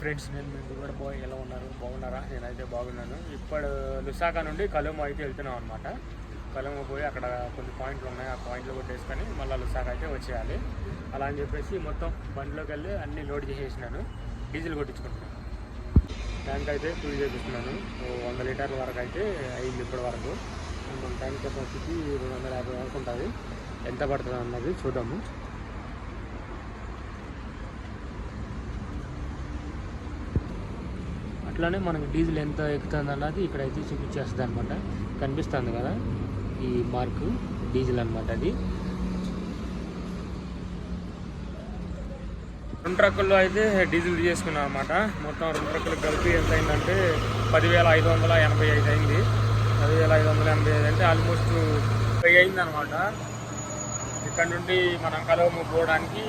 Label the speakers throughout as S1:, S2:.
S1: Friends నేను మీకు కూడా బాయ్ ఎలా ఉన్నారు? బాగున్నారా? నేనైతే బాగున్నాను. ఇప్పుడు లుసాకా నుండి కలుమ అయితే వెళ్తున్నాం అనమాట కలుమ పోయి అక్కడ కొన్ని పాయింట్లు ఉన్నాయి. ఆ పాయింట్లు కొట్టేసుకొని మళ్ళీ లుసాకా అయితే వచ్చేయాలి. అలా అని చెప్పేసి మొత్తం బండిలోకి వెళ్ళి అన్ని లోడ్ చేసేసినాను. డీజిల్ కొట్టించుకుంటున్నాను ట్యాంక్ అయితే ఫుల్ చేపిస్తున్నాను. ఓ వంద లీటర్ల వరకు అయితే అయింది ఇప్పటి వరకు. ట్యాంక్ కెపాసిటీ రెండు వందల యాభై వరకు ఉంటుంది. ఎంత పడుతుంది అన్నది చూద్దాము. అట్లానే మనకి డీజిల్ ఎంత ఎక్కుతుంది అన్నది ఇక్కడైతే చూపించేస్తుంది అనమాట కనిపిస్తుంది కదా ఈ మార్కు డీజిల్ అనమాట అది. రెండు ట్రక్కుల్లో అయితే డీజిల్ తీసుకున్నాం అనమాట మొత్తం రెండు ట్రక్కులు కలిపి ఎంత అయిందంటే పదివేల ఐదు వందల ఎనభై ఐదు అయింది. పదివేల ఐదు వందల ఎనభై ఐదు అంటే ఆల్మోస్ట్ వెయ్యి అయింది అనమాట ఇక్కడ నుండి మనం కలవము పోవడానికి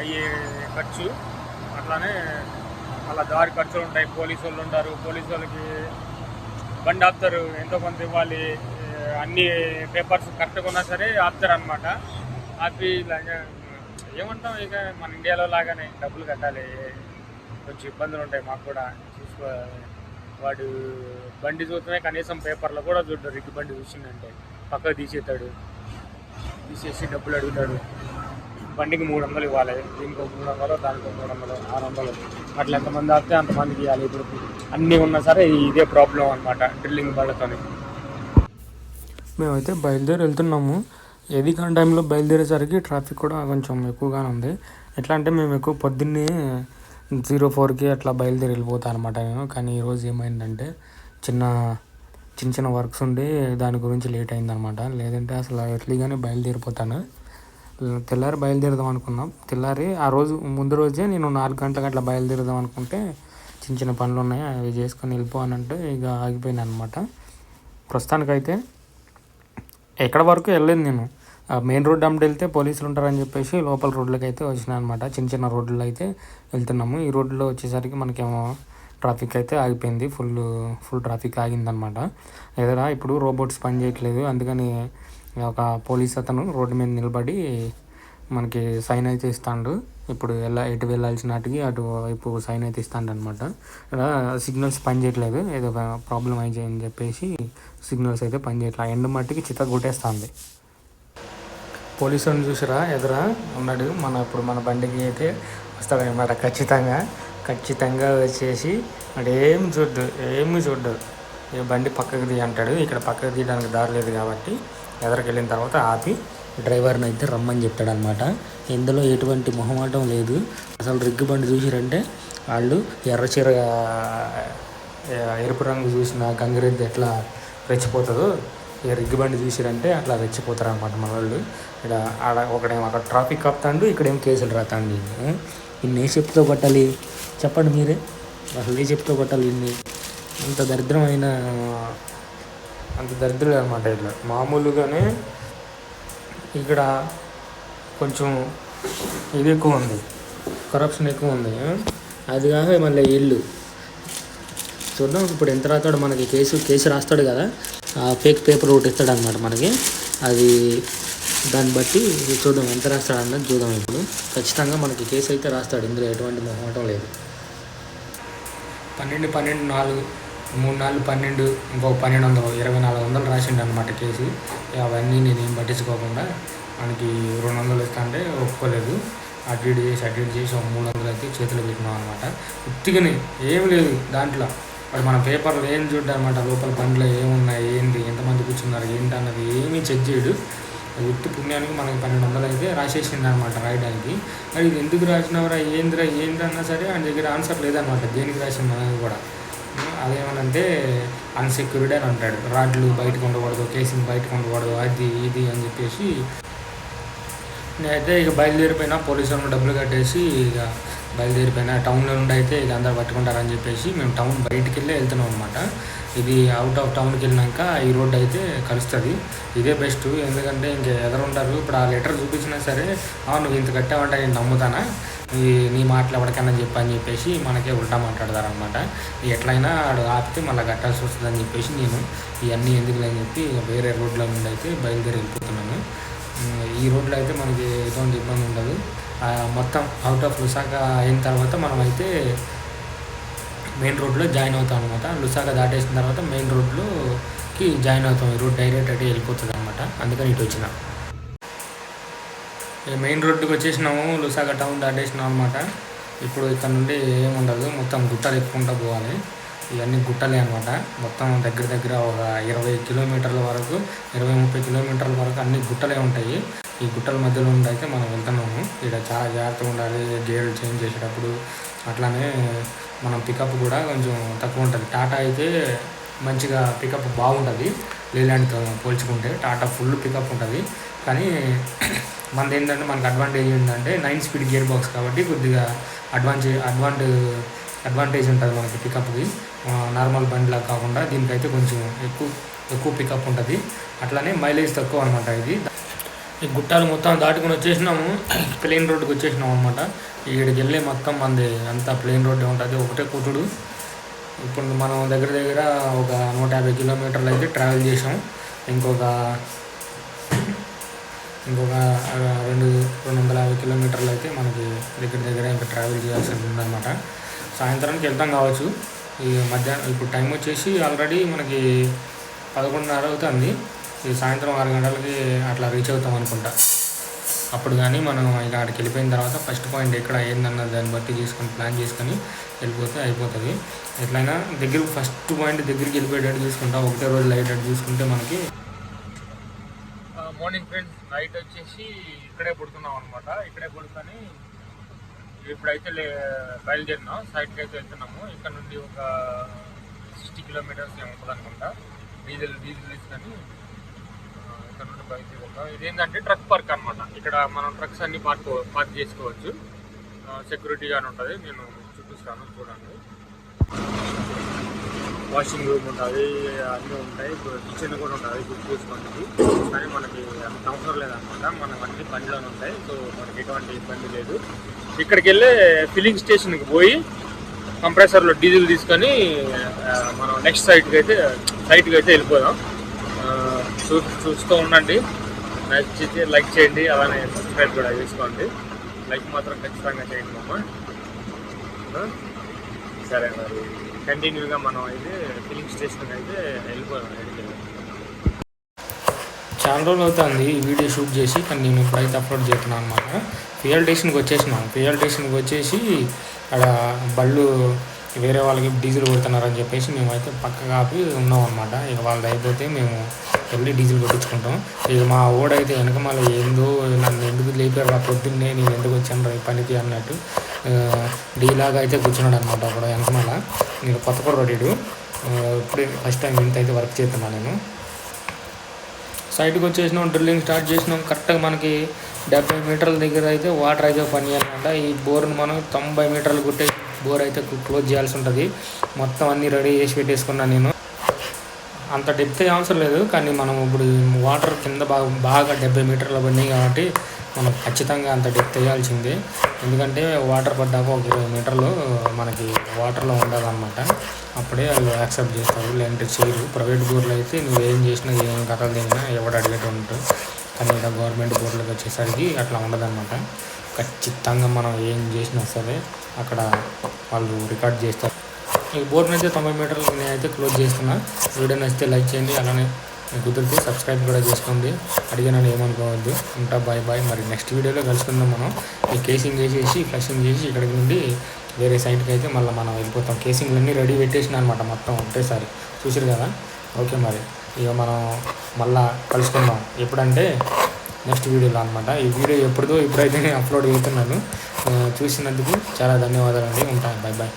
S1: అయ్యే ఖర్చు. అట్లానే అలా దారి ఖర్చులు ఉంటాయి. పోలీసు వాళ్ళు ఉంటారు. పోలీసు వాళ్ళకి బండి ఆపుతారు. ఎంతో కొంత ఇవ్వాలి. అన్ని పేపర్స్ కరెక్ట్గా ఉన్నా సరే ఆపుతారు అనమాట ఆపి ఇలాగే ఏమంటాం ఇక మన ఇండియాలో లాగానే డబ్బులు కట్టాలి. కొంచెం ఇబ్బందులు ఉంటాయి మాకు కూడా. చూసుకో వాడు బండి చూస్తేనే కనీసం పేపర్లో కూడా చూడ్డారు రిగ్గు బండి చూసిందంటే పక్కకు తీసేస్తాడు. తీసేసి డబ్బులు అడుగుతాడు. బండికి మూడు వందలు ఇవ్వాలి దీనికి ఒక మూడు వందలు దానికి మూడు వందలు ఆరు వందలు. అట్లా ఎంతమంది ఆపితే అంతమందికి ఇవ్వాలి ఇప్పుడు. అన్నీ ఉన్నా సరే ఇదే ప్రాబ్లం అనమాట డ్రిల్లింగ్ బళ్ళతోని మేమైతే బయలుదేరి వెళ్తున్నాము. ఏది కాని టైంలో బయలుదేరేసరికి ట్రాఫిక్ కూడా కొంచెం ఎక్కువగానే ఉంది. ఎట్లా అంటే మేము ఎక్కువ పొద్దున్నే జీరో ఫోర్కి అట్లా బయలుదేరి వెళ్ళిపోతాను అనమాట నేను. కానీ ఈరోజు ఏమైందంటే చిన్న చిన్న చిన్న వర్క్స్ ఉండి దాని గురించి లేట్ అయిందనమాట లేదంటే అసలు ఎర్లీగానే బయలుదేరిపోతాను. తెల్లారి బయలుదేరదాం అనుకున్నాం. తెల్లారి ఆ రోజు ముందు రోజే నేను నాలుగు గంటలకు అట్లా బయలుదేరదాం అనుకుంటే చిన్న చిన్న పనులు ఉన్నాయి అవి చేసుకొని వెళ్ళిపోవాలంటే ఇక ఆగిపోయింది అనమాట ప్రస్తుతానికైతే ఎక్కడ వరకు వెళ్ళలేదు నేను. మెయిన్ రోడ్ అమ్మటి వెళ్తే పోలీసులు ఉంటారని చెప్పేసి లోపల రోడ్లకి అయితే వచ్చిన అనమాట చిన్న చిన్న రోడ్లు అయితే వెళ్తున్నాము. ఈ రోడ్లో వచ్చేసరికి మనకేమో ట్రాఫిక్ అయితే ఆగిపోయింది. ఫుల్ ఫుల్ ట్రాఫిక్ ఆగిందనమాట ఎదురా ఇప్పుడు రోబోట్స్ పని చేయట్లేదు. అందుకని ఒక పోలీస్ అతను రోడ్డు మీద నిలబడి మనకి సైన్ అయితే ఇస్తాడు. ఇప్పుడు ఎలా ఎటు వెళ్ళాల్సిన అటు అటువైపు సైన్ అయితే ఇస్తాడు అనమాట సిగ్నల్స్ పని చేయట్లేదు. ఏదో ఒక ప్రాబ్లం అయితే అని చెప్పేసి సిగ్నల్స్ అయితే పనిచేయట్లేదు ఎండ మట్టికి చిత్త కొట్టేస్తుంది. పోలీసు చూసిరా ఎదురా ఉన్నాడు. మన ఇప్పుడు మన బండికి అయితే వస్తాడనమాట ఖచ్చితంగా ఖచ్చితంగా వచ్చేసి వాడు ఏమి చూడ్డు ఏమి చూడ్డు. బండి పక్కకు తీ అంటాడు ఇక్కడ పక్కకు తీయడానికి దారి లేదు కాబట్టి. ఎదరికి వెళ్ళిన తర్వాత ఆపి డ్రైవర్ని అయితే రమ్మని చెప్పాడనమాట. అనమాట ఇందులో ఎటువంటి మొహమాటం లేదు. అసలు రిగ్గు బండి చూసిరంటే వాళ్ళు ఎర్రచీర ఎరుపు రంగు చూసిన గంగిరెద్దు ఎట్లా రెచ్చిపోతుందో ఇక రిగ్గు బండి చూసిరంటే అట్లా రెచ్చిపోతారు అనమాట మన వాళ్ళు. ఇక్కడ ఆడ ఒకడేమో అక్కడ ట్రాఫిక్ కప్తాండు ఇక్కడేం కేసులు రాతాండి ఇన్ని ఏ చెప్పుతో కొట్టాలి? చెప్పండి మీరే. అసలు ఏ చెప్తూ కొట్టాలి ఇన్ని ఇంత దరిద్రమైన అంత దరిద్రులు అనమాట ఇట్లా. మామూలుగానే ఇక్కడ కొంచెం ఇది ఎక్కువ ఉంది. కరప్షన్ ఎక్కువ ఉంది. అది కాక మళ్ళీ ఇల్లు. చూద్దాం. ఇప్పుడు ఎంత రాస్తాడు మనకి కేసు కేసు రాస్తాడు కదా. ఆ ఫేక్ పేపర్ ఒకటి ఇస్తాడు అనమాట మనకి. అది దాన్ని బట్టి చూద్దాం ఎంత రాస్తాడు అన్నది చూద్దాం ఇప్పుడు. ఖచ్చితంగా మనకి కేసు అయితే రాస్తాడు. ఇందులో ఎటువంటి మొహమాటం లేదు. పన్నెండు పన్నెండు నాలుగు. మూడు నాలుగు పన్నెండు ఇంకో పన్నెండు వందలు ఇరవై నాలుగు వందలు రాసిండు అనమాట కేసు. అవన్నీ నేను ఏం పట్టించుకోకుండా మనకి రెండు వందలు ఇస్తా అంటే ఒప్పుకోలేదు. అటు ఇటు చేసి అటు ఇటు చేసి ఒక మూడు వందలు అయితే చేతిలో పెట్టినాం అనమాట ఉత్తిగని ఏం లేదు దాంట్లో. వాడు మన పేపర్లో ఏం చూడ్డా లోపల బండ్లో ఏమున్నాయి ఏంటి ఎంతమంది కూర్చున్నారు ఏంటి అన్నది ఏమీ చెక్ చేయడు. ఉత్తి పుణ్యానికి మనకి పన్నెండు వందలు అయితే రాసేసింది అనమాట రాయడానికి. మరి ఇది ఎందుకు రాసినవరా ఏందిరా ఏంటి అన్నా సరే ఆయన దగ్గర ఆన్సర్ లేదనమాట దేనికి రాసిన అనేది కూడా. అదేమనంటే అన్సెక్యూర్డ్ అని అంటాడు. రాడ్లు బయటకు ఉండకూడదు కేసింగ్ బయటకు ఉండకూడదు అది ఇది అని చెప్పేసి. నేనైతే ఇక బయలుదేరిపోయినా పోలీసులను డబ్బులు కట్టేసి ఇక బయలుదేరిపోయినా. టౌన్లో నుండి అయితే ఇది అందరు పట్టుకుంటారని చెప్పేసి మేము టౌన్ బయటికి వెళ్ళి వెళ్తున్నాం అనమాట ఇది అవుట్ ఆఫ్ టౌన్కి వెళ్ళినాక ఈ రోడ్ అయితే కలుస్తుంది. ఇదే బెస్ట్ ఎందుకంటే ఇంక ఎదురుంటారు ఇప్పుడు ఆ లెటర్ చూపించినా సరే నువ్వు ఇంత కట్టావంటే నేను నమ్ముతానా? ఈ నీ మాటలు ఎవరికైనా చెప్పని చెప్పేసి మనకే ఉల్టా మాట్లాడతారు అనమాట ఎట్లయినా ఆడు ఆపితే మళ్ళీ కట్టాల్సి వస్తుందని చెప్పేసి నేను ఇవన్నీ ఎందుకులే అని చెప్పి వేరే రోడ్ల నుండి అయితే బయలుదేరి వెళ్ళిపోతున్నాను. ఈ రోడ్లో అయితే మనకి ఎటువంటి ఇబ్బంది ఉండదు. మొత్తం అవుట్ ఆఫ్ విశాఖ అయిన తర్వాత మనం అయితే మెయిన్ రోడ్లో జాయిన్ అవుతాం అనమాట లుసాగా దాటేసిన తర్వాత మెయిన్ రోడ్లోకి జాయిన్ అవుతాం. ఈ రోడ్ డైరెక్ట్ అటు వెళ్ళిపోతుంది అనమాట అందుకని ఇటు వచ్చిన. మెయిన్ రోడ్డుకి వచ్చేసినాము. లుసాగా టౌన్ దాటేసినాం అనమాట ఇప్పుడు ఇక్కడ నుండి ఏముండదు. మొత్తం గుట్టలు ఎక్కుకుంటూ పోవాలి. ఇవన్నీ గుట్టలే అనమాట మొత్తం దగ్గర దగ్గర ఒక ఇరవై కిలోమీటర్ల వరకు ఇరవై ముప్పై కిలోమీటర్ల వరకు అన్ని గుట్టలే ఉంటాయి. ఈ గుట్టల మధ్యలో నుండి అయితే మనం వెళ్తున్నాము. ఇక్కడ చాలా జాగ్రత్తగా ఉండాలి గేర్లు చేంజ్ చేసేటప్పుడు. అట్లానే మనం పికప్ కూడా కొంచెం తక్కువ ఉంటుంది. టాటా అయితే మంచిగా పికప్ బాగుంటుంది. లేలాండ్తో పోల్చుకుంటే టాటా ఫుల్ పికప్ ఉంటుంది. కానీ మనది ఏంటంటే మనకు అడ్వాంటేజ్ ఏంటంటే నైన్ స్పీడ్ గేర్ బాక్స్ కాబట్టి కొద్దిగా అడ్వాంటేజ్ అడ్వాంటే అడ్వాంటేజ్ ఉంటుంది మనకి పికప్కి నార్మల్ బండిలా కాకుండా దీనికైతే కొంచెం ఎక్కువ ఎక్కువ పికప్ ఉంటుంది. అట్లానే మైలేజ్ తక్కువ అనమాట ఇది. ఈ గుట్టాలు మొత్తం దాటుకుని వచ్చేసినాము. ప్లెయిన్ రోడ్డుకి వచ్చేసినాం అనమాట ఇక్కడికి వెళ్ళి మొత్తం మంది అంతా ప్లెయిన్ రోడ్డే ఉంటుంది. ఒకటే కూతుడు. ఇప్పుడు మనం దగ్గర దగ్గర ఒక నూట యాభై కిలోమీటర్లు అయితే ట్రావెల్ చేసాం ఇంకొక ఇంకొక రెండు రెండు వందల యాభై కిలోమీటర్లు అయితే మనకి దగ్గర దగ్గర ఇంకా ట్రావెల్ చేయాల్సి ఉందన్నమాట. సాయంత్రానికి వెళ్తాం కావచ్చు. ఈ మధ్యాహ్నం ఇప్పుడు టైం వచ్చేసి ఆల్రెడీ మనకి పదకొండున్నర అవుతుంది. ఈ సాయంత్రం ఆరు గంటలకి అట్లా రీచ్ అవుతాం అనుకుంటా. అప్పుడు కానీ మనం ఇక అక్కడికి వెళ్ళిపోయిన తర్వాత ఫస్ట్ పాయింట్ ఎక్కడ ఏందన్నది దాన్ని బట్టి చేసుకొని ప్లాన్ చేసుకొని వెళ్ళిపోతే అయిపోతుంది. ఎట్లయినా దగ్గర ఫస్ట్ పాయింట్ దగ్గరికి వెళ్ళిపోయేటట్టు చూసుకుంటాం. ఒకటే రోజు అయ్యేటట్టు చూసుకుంటే మనకి మార్నింగ్ ఫ్రెండ్స్ నైట్ వచ్చేసి ఇక్కడే పుడుతున్నాం అనమాట ఇక్కడే పుడుతుని ఇప్పుడైతే బయలుదేరినాం. సైడ్కి అయితే వెళ్తున్నాము. ఇక్కడ నుండి ఒక సిక్స్టీ కిలోమీటర్స్ ఏముంటుంది అనుకుంటా డీజిల్ డీజిల్ తీసుకొని ఇక్కడ నుండి ఇదేంటంటే ట్రక్ పార్క్ అనమాట ఇక్కడ మనం ట్రక్స్ అన్ని పార్క్ పార్క్ చేసుకోవచ్చు. సెక్యూరిటీ ఉంటుంది. నేను చూపిస్తాను చూడండి. వాషింగ్ రూమ్ ఉంటుంది అన్నీ ఉంటాయి. కిచెన్ కూడా ఉంటుంది బుక్ చేసుకోండి. కానీ మనకి అంత అవసరం లేదనమాట మనం అన్ని బండిలోనే ఉంటాయి. సో మనకి ఎటువంటి ఇబ్బంది లేదు. ఇక్కడికి వెళ్ళే ఫిల్లింగ్ స్టేషన్కి పోయి కంప్రెసర్లో డీజిల్ తీసుకొని మనం నెక్స్ట్ సైట్కి అయితే సైట్కి అయితే వెళ్ళిపోదాం. చూ చూస్తూ ఉండండి. నచ్చితే లైక్ చేయండి. అలానే సబ్స్క్రైబ్ కూడా చేసుకోండి. లైక్ మాత్రం ఖచ్చితంగా చేయండి మామ సరే మరి. కంటిన్యూగా మనం అయితే ఫిలింగ్ స్టేషన్కి అయితే వెళ్ళిపోదాం చాలా రోజులు అవుతుంది ఈ వీడియో షూట్ చేసి కానీ నేను ఇప్పుడైతే అప్లోడ్ చేస్తున్నాను అనమాట ఫియల్ స్టేషన్కి వచ్చేసినాం. ఫియల్ స్టేషన్కి వచ్చేసి అక్కడ బళ్ళు వేరే వాళ్ళకి డీజిల్ కొడుతున్నారని చెప్పేసి మేమైతే పక్కగా ఆపి ఉన్నాం అనమాట ఇక వాళ్ళది అయిపోతే మేము వెళ్ళి డీజిల్ కొట్టించుకుంటాం. ఇక మా ఓడైతే వెనక మళ్ళీ ఏందో నన్ను ఎందుకు లేపారు రా పొద్దున్నే నేను ఎందుకు వచ్చాను రా ఈ పనికి అన్నట్టు డీలాగా అయితే కూర్చున్నాడు అనమాట అక్కడ వెనకమాల నేను కొత్త కుర్రాడు ఇప్పుడే ఫస్ట్ టైం ఇంత అయితే వర్క్ చేస్తున్నాను నేను. సైడ్కి వచ్చేసినాం డ్రిల్లింగ్ స్టార్ట్ చేసినాం. కరెక్ట్గా మనకి డెబ్బై మీటర్ల దగ్గర అయితే వాటర్ అయితే పని చేయాలన్నమాట ఈ బోర్ని మనం తొంభై మీటర్లు కొట్టే బోర్ అయితే క్లోజ్ చేయాల్సి ఉంటుంది. మొత్తం అన్నీ రెడీ చేసి పెట్టేసుకున్నాను నేను. అంత డెప్త్ అవసరం లేదు కానీ మనం ఇప్పుడు వాటర్ కింద బాగా బాగా డెబ్బై మీటర్లు పడినాయి కాబట్టి మనం ఖచ్చితంగా అంత డెప్త్ వేయాల్సిందే. ఎందుకంటే వాటర్ పడ్డాక ఒక ఇరవై మీటర్లు మనకి వాటర్లో ఉండాలన్నమాట అప్పుడే వాళ్ళు యాక్సెప్ట్ చేస్తారు. లేదంటే చేయరు. ప్రైవేట్ బోర్లు అయితే నువ్వు ఏం చేసినా ఏం కథలు తిన్నా ఎవడు అడిగేట ఉంటుంది కానీ ఇక్కడ గవర్నమెంట్ బోర్డులకు వచ్చేసరికి అట్లా ఉండదన్నమాట. ఖచ్చితంగా మనం ఏం చేసినా సరే అక్కడ వాళ్ళు రికార్డ్ చేస్తారు. ఈ బోర్డుని అయితే తొంభై మీటర్లు నేనైతే క్లోజ్ చేస్తున్నా. వీడియో నచ్చితే లైక్ చేయండి అలానే మీకు కుదిరితే సబ్స్క్రైబ్ కూడా చేసుకోండి. అడిగినాను ఏమనుకోవద్దు. ఉంటా బాయ్ బాయ్. మరి నెక్స్ట్ వీడియోలో కలుసుకుందాం మనం. ఈ కేసింగ్ చేసేసి ఫ్లషింగ్ చేసి ఇక్కడికి నుండి వేరే సైట్కి అయితే మళ్ళీ మనం వెళ్ళిపోతాం. కేసింగ్లన్నీ రెడీ పెట్టేసిన అనమాట మొత్తం ఒకటేసారి చూసారు కదా? ఓకే మరి. ఇక మనం మళ్ళా కలుసుకుందాం. ఎప్పుడంటే నెక్స్ట్ వీడియోలో అనమాట ఈ వీడియో ఎప్పుడుదో ఇప్పుడైతే నేను అప్లోడ్ చేస్తున్నాను చూసినందుకు చాలా ధన్యవాదాలు అండి ఉంటాను బాయ్ బాయ్.